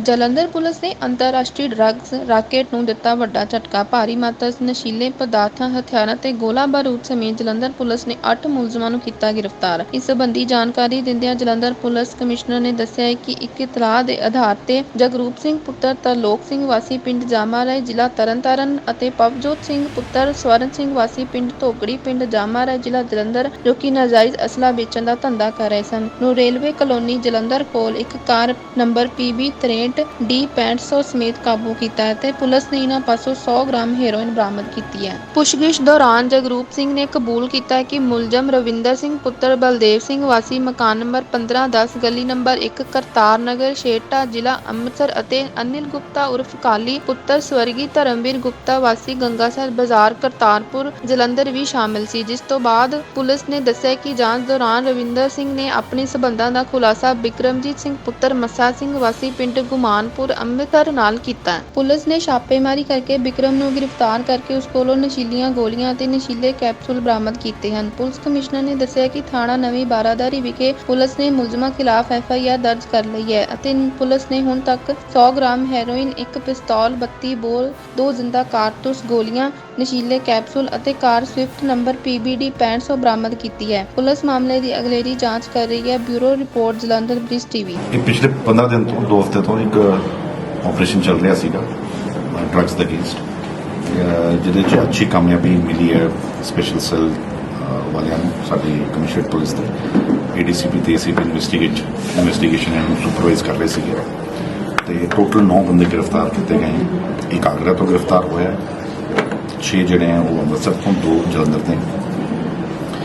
Jalandhar police ਨੇ ਅੰਤਰਰਾਸ਼ਟਰੀ drugs rocket ਨੂੰ ਦਿੱਤਾ ਵੱਡਾ ਝਟਕਾ। ਭਾਰੀ ਮਾਤਰਾ 'ਚ ਨਸ਼ੀਲੇ ਪਦਾਰਥਾਂ, ਹਥਿਆਰਾਂ ਤੇ ਗੋਲਾ ਬਾਰੂਦ ਸਮੇਤ ਜਲੰਧਰ ਪੁਲਿਸ ਨੇ 8 ਮੁਲਜ਼ਮਾਂ ਨੂੰ ਕੀਤਾ ਗ੍ਰਿਫਤਾਰ। ਇਸ ਸੰਬੰਧੀ ਜਾਣਕਾਰੀ ਦਿੰਦਿਆਂ ਜਲੰਧਰ ਪੁਲਿਸ ਕਮਿਸ਼ਨਰ ਨੇ ਦੱਸਿਆ ਕਿ ਇੱਕ ਇਤਲਾਹ ਦੇ ਆਧਾਰ ਤੇ ਜਗਰੂਪ ਸਿੰਘ ਪੁੱਤਰ ਤਰਲੋਕ ਸਿੰਘ ਵਾਸੀ ਪਿੰਡ ਜਾਮਾਰਾਏ, ਜ਼ਿਲ੍ਹਾ ਤਰਨਤਾਰਨ ਅਤੇ ਪਵਜੋਤ ਸਿੰਘ ਪੁੱਤਰ ਸਵਰਨ ਸਿੰਘ ਵਾਸੀ ਪਿੰਡ ਧੋਗੜੀ ਪਿੰਡ ਜਾਮਾਰਾਏ, ਜ਼ਿਲ੍ਹਾ ਜਲੰਧਰ, ਜੋ ਕਿ ਨਾਜਾਇਜ਼ ਅਸਲਾ ਵੇਚਣ ਦਾ ਧੰਦਾ ਕਰ ਰਹੇ ਸਨ। ਨੂੰ ਰੇਲਵੇ ਕਲੋਨੀ ਜਲੰਧਰ ਕੋਲ ਇੱਕ ਕਾਰ ਨੰਬਰ PB 63 D 6500 ਸਮੇਤ ਕਾਬੂ ਕੀਤਾ ਹੈ ਤੇ ਪੁਲਿਸ ਨੇ ਇਹਨਾਂ ਪਾਸੋਂ 100 ਗ੍ਰਾਮ ਹੈਰੋਇਨ ਬਰਾਮਦ ਕੀਤੀ ਹੈ। ਪੁੱਛਗਿੱਛ ਦੌਰਾਨ ਜਗਰੂਪ ਸਿੰਘ ਨੇ ਕਬੂਲ ਕੀਤਾ ਕਿ ਮੁਲਜ਼ਮ ਰਵਿੰਦਰ ਸਿੰਘ, ਪੁੱਤਰ ਬਲਦੇਵ ਸਿੰਘ, ਵਾਸੀ ਮਕਾਨ ਨੰਬਰ 1510 ਗਲੀ ਨੰਬਰ 1 ਕਰਤਾਰ ਨਗਰ ਛੇਟਾ ਜ਼ਿਲ੍ਹਾ, ਅੰਮ੍ਰਿਤਸਰ ਅਤੇ ਅਨਿਲ ਗੁਪਤਾ ਉਰਫ ਕਾਲੀ ਪੁੱਤਰ ਸਵਰਗੀ ਧਰਮਵੀਰ ਗੁਪਤਾ, ਵਾਸੀ ਗੰਗਾਸਰ ਬਾਜ਼ਾਰ, ਕਰਤਾਰਪੁਰ ਜਲੰਧਰ ਵੀ ਸ਼ਾਮਿਲ ਸੀ। ਜਿਸ ਤੋਂ ਬਾਅਦ ਪੁਲਿਸ ਨੇ ਦੱਸਿਆ ਕਿ ਜਾਂਚ ਦੌਰਾਨ ਰਵਿੰਦਰ ਸਿੰਘ ਨੇ ਆਪਣੇ ਸਬੰਧਾਂ ਦਾ ਖੁਲਾਸਾ ਬਿਕਰਮਜੀਤ ਸਿੰਘ, ਪੁੱਤਰ ਮੱਸਾ ਸਿੰਘ, ਵਾਸੀ ਪਿੰਡ ਮਾਨਪੁਰ ਅੰਮ੍ਰਿਤਸਰ ਨਾਲ ਕੀਤਾ। ਪੁਲਿਸ ਨੇ ਛਾਪੇਮਾਰੀ ਕਰਕੇ ਬਿਕਰਮ ਨੂੰ ਗ੍ਰਿਫਤਾਰ ਕਰਕੇ ਉਸ ਕੋਲੋਂ ਨਸ਼ੀਲੀਆਂ ਗੋਲੀਆਂ ਅਤੇ ਨਸ਼ੀਲੇ ਕੈਪਸੂਲ ਬਰਾਮਦ ਕੀਤੇ ਹਨ। ਪੁਲਿਸ ਕਮਿਸ਼ਨਰ ਨੇ ਦੱਸਿਆ ਕਿ ਥਾਣਾ ਨਵੀਂ ਬਾਰਾਦਾਰੀ ਵਿਖੇ ਪੁਲਿਸ ਨੇ ਮੁਲਜ਼ਮਾਂ ਖਿਲਾਫ ਐਫ ਆਈ ਆਰ ਦਰਜ ਕਰ ਲਈ ਹੈ ਅਤੇ ਪੁਲਿਸ ਨੇ ਹੁਣ ਤੱਕ 100 ਗ੍ਰਾਮ ਹੈਰੋਇਨ, ਇੱਕ ਪਿਸਤੌਲ 32 ਬੋਲ ਦੋ ਜ਼ਿੰਦਾ ਕਾਰਤੂਸ ਗੋਲੀਆਂ, ਨਸ਼ੀਲੇ ਕੈਪਸੂਲ ਅਤੇ ਕਾਰ ਸਵਿਫਟ ਨੰਬਰ PBD 6500 ਬਰਾਮਦ ਕੀਤੀ ਹੈ। ਪੁਲਿਸ ਮਾਮਲੇ ਦੀ ਅਗਲੇਰੀ ਜਾਂਚ ਕਰ ਰਹੀ ਹੈ। Bureau report Jalandhar Brij TV. ਇਹ ਪਿਛਲੇ 15 ਦਿਨ ਤੋਂ 2 ਹਫ਼ਤੇ ਤੋਂ ਇੱਕ ਆਪਰੇਸ਼ਨ ਚੱਲ ਰਿਹਾ ਸੀਗਾ ਡਰੱਗਸ ਦੇ ਅਗੇਂਸਟ ਜਿਹਦੇ 'ਚ ਅੱਛੀ ਕਾਮਯਾਬੀ ਮਿਲੀ ਹੈ ਸਪੈਸ਼ਲ ਸੈੱਲ ਵਾਲਿਆਂ ਨੂੰ, ਸਾਡੀ ਕਮਿਸ਼ਨਰ ਪੁਲਿਸ ਦੇ। ਏਡੀਸੀਪੀ ਤੇ ਏਸੀਪੀ ਇਨਵੈਸਟੀਗੇਟ ਇਨਵੈਸਟੀਗੇਸ਼ਨ ਨੂੰ ਸੁਪਰਵਾਈਜ਼ ਕਰ ਰਹੇ ਸੀਗੇ। ਤੇ ਟੋਟਲ 9 ਬੰਦੇ ਗ੍ਰਿਫਤਾਰ ਕੀਤੇ ਗਏ ਇੱਕ ਆਗਰਾ ਤੋਂ ਗ੍ਰਿਫਤਾਰ ਹੋਇਆ 6 ਜਿਹੜੇ ਆ ਉਹ ਅੰਮ੍ਰਿਤਸਰ ਤੋਂ, ਦੋ ਜਲੰਧਰ ਦੇ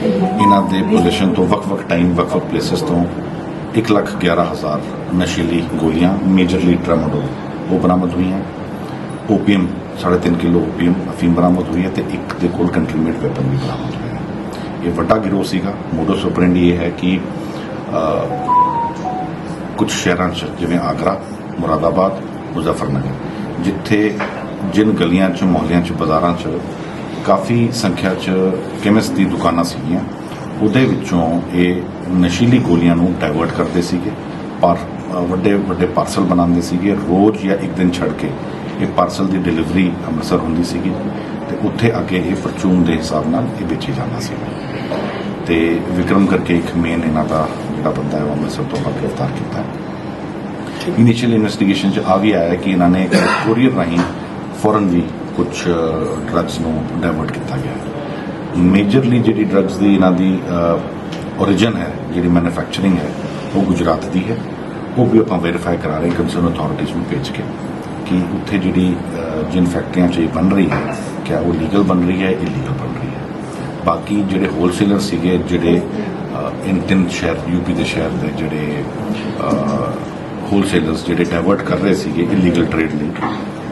ਇਹਨਾਂ ਦੇ ਪੋਜੀਸ਼ਨ ਤੋਂ ਵੱਖ-ਵੱਖ ਟਾਈਮ ਵੱਖ-ਵੱਖ ਪਲੇਸਸ ਤੋਂ 111000 ਨਸ਼ੀਲੀ ਗੋਲੀਆਂ ਮੇਜਰਲੀ ਟ੍ਰਾਮਾਡੋਲ ਉਹ ਬਰਾਮਦ ਹੋਈਆਂ। ਓਪੀਐਮ 3.5 ਕਿਲੋ ਓਪੀਐਮ ਅਫੀਮ ਬਰਾਮਦ ਹੋਈ ਹੈ ਤੇ ਇੱਕ ਦੇ ਕੋਲ ਕੰਟਰੀਮੇਟ ਵੈਪਨ ਵੀ ਬਰਾਮਦ ਹੋਇਆ ਇਹ ਵੱਡਾ ਗਿਰੋਹ ਸੀਗਾ। ਮੋਡਸ ਆਪਰੈਂਡੀ ਇਹ ਹੈ ਕਿ ਕੁਝ ਸ਼ਹਿਰਾਂ 'ਚ, ਜਿਵੇਂ ਆਗਰਾ, ਮੁਰਾਦਾਬਾਦ, ਮੁਜ਼ਫਰਨਗਰ, ਜਿੱਥੇ ਜਿਨ ਗਲੀਆਂ 'ਚ, ਮੁਹੱਲਿਆਂ 'ਚ, ਬਾਜ਼ਾਰਾਂ 'ਚ ਕਾਫੀ ਸੰਖਿਆ 'ਚ ਕੈਮਿਸਟ ਦੀ ਦੁਕਾਨਾਂ ਸੀਗੀਆਂ। ਉਹਦੇ ਵਿੱਚੋਂ ਇਹ ਨਸ਼ੀਲੀ ਗੋਲੀਆਂ ਨੂੰ ਡਾਇਵਰਟ ਕਰਦੇ ਸੀਗੇ ਪਰ ਵੱਡੇ ਵੱਡੇ ਪਾਰਸਲ ਬਣਾਉਂਦੇ ਸੀਗੇ। ਰੋਜ਼ ਜਾਂ ਇੱਕ ਦਿਨ ਛੱਡ ਕੇ ਇਹ ਪਾਰਸਲ ਦੀ ਡਿਲੀਵਰੀ ਅੰਮ੍ਰਿਤਸਰ ਹੁੰਦੀ ਸੀਗੀ ਤੇ ਉੱਥੇ ਅੱਗੇ ਇਹ ਪਰਚੂਨ ਦੇ ਹਿਸਾਬ ਨਾਲ ਇਹ ਵੇਚੀ ਜਾਂਦਾ ਸੀ। ਤੇ ਵਿਕਰਮ ਕਰਕੇ ਇੱਕ ਮੇਨ ਇਹਨਾਂ ਦਾ ਜਿਹੜਾ ਬੰਦਾ ਹੈ ਉਹ ਅੰਮ੍ਰਿਤਸਰ ਤੋਂ ਬਾਅਦ ਗ੍ਰਿਫਤਾਰ ਕੀਤਾ ਹੈ। ਇਨੀਸ਼ੀਅਲ ਇਨਵੈਸਟੀਗੇਸ਼ਨ ਚ ਆ ਵੀ ਆਇਆ ਕਿ ਇਹਨਾਂ ਨੇ ਕੋਰੀਅਰ ਰਾਹੀਂ ਫੋਰਨ ਵੀ ਕੁਝ ਡਰੱਗਸ ਨੂੰ ਡਾਇਵਰਟ ਕੀਤਾ ਗਿਆ ਹੈ। ਮੇਜਰਲੀ ਜਿਹੜੀ ਡਰੱਗਸ ਦੀ ਇਹਨਾਂ ਦੀ origin ਹੈ, ਜਿਹੜੀ ਮੈਨੂਫੈਕਚਰਿੰਗ ਹੈ, ਉਹ ਗੁਜਰਾਤ ਦੀ ਹੈ। ਉਹ ਵੀ ਆਪਾਂ ਵੈਰੀਫਾਈ ਕਰਾ ਰਹੇ ਕੰਸਰਨ ਅਥਾਰਟੀਜ਼ ਨੂੰ ਭੇਜ ਕੇ ਕਿ ਉੱਥੇ ਜਿਹੜੀ ਜਿਨ ਫੈਕਟਰੀਆਂ 'ਚ ਇਹ ਬਣ ਰਹੀ ਹੈ, ਕਿਆ ਉਹ ਲੀਗਲ ਬਣ ਰਹੀ ਹੈ ਇਲੀਗਲ ਬਣ ਰਹੀ ਹੈ। ਬਾਕੀ ਜਿਹੜੇ ਹੋਲਸੇਲਰ ਸੀਗੇ, ਜਿਹੜੇ ਇਨ ਤਿੰਨ ਸ਼ਹਿਰ ਯੂਪੀ ਦੇ ਸ਼ਹਿਰ ਦੇ ਜਿਹੜੇ ਹੋਲਸੇਲਰਸ ਜਿਹੜੇ ਡਾਇਵਰਟ ਕਰ ਰਹੇ ਸੀਗੇ ਇਲੀਗਲ ਟ੍ਰੇਡ ਲਈ,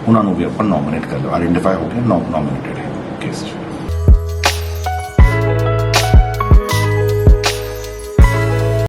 ਉਹਨਾਂ ਨੂੰ ਵੀ ਆਪਾਂ ਨੋਮੀਨੇਟ ਕਰ ਲਿਆ। ਆਇਡੈਂਟੀਫਾਈ ਹੋ ਗਿਆ ਨੋਮੀਨੇਟਡ ਹੈ।